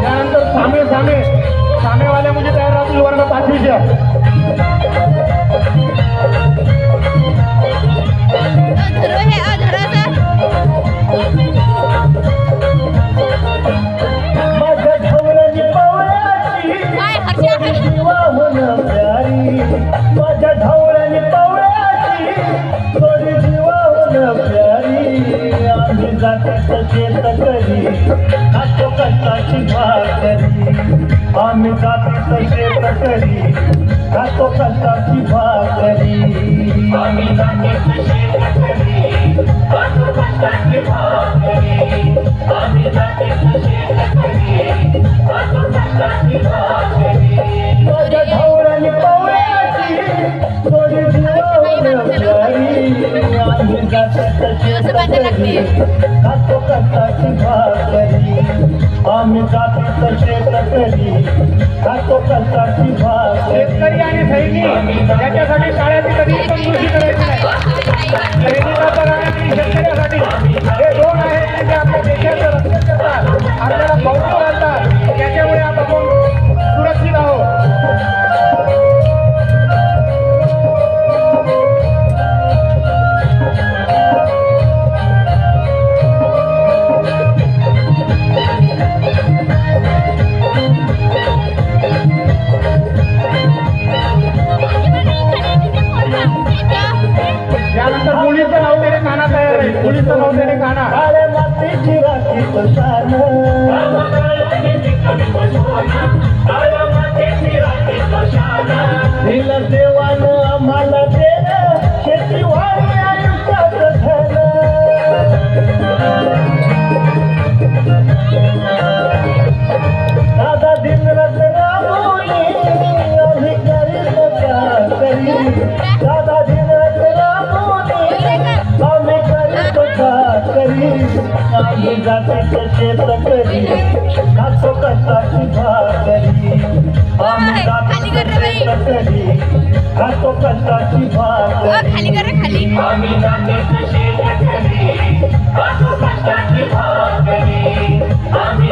त्यानंतर सामे सामे. सामेवाल्या म्हणजे तयार राहतील वर्ग पाचवीच्या. आम्ही जातीचं करी खातो कष्टाची भाकरी. आम्ही जातीचं शेत करी खातो कष्टाची भाकरी. आम्ही करी कष्टाची जातीचं शेत आम्ही जातीचं शेत करी खातो कष्टाची भाकरी शेतकरी आणि सैनिक याच्यासाठी शाळेची कधी पण कृषी करायची नाही. तयार आहे काना. मातीची राखी पशान करी जाते तसे शेत नाचो खातो कष्टाची भाकरी आम्ही जातीचं शेत करी खातो कष्टाची ओ भाकरी खाली कर रे, खाली. आम्ही जातीचं शेत करी खातो कष्टाची भाकरी आम्ही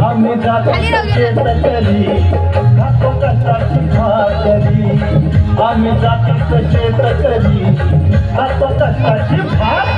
आम्ही जातो कसे करी खातो कष्टाची भाकरी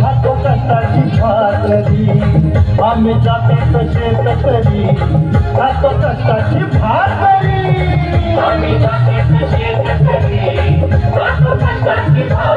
खातो कष्टाची भाकरी आम्ही जातो कसे करी खातो कष्टाची भाकरी आम्ही जातो कसे करी खातो कष्टाची भाकरी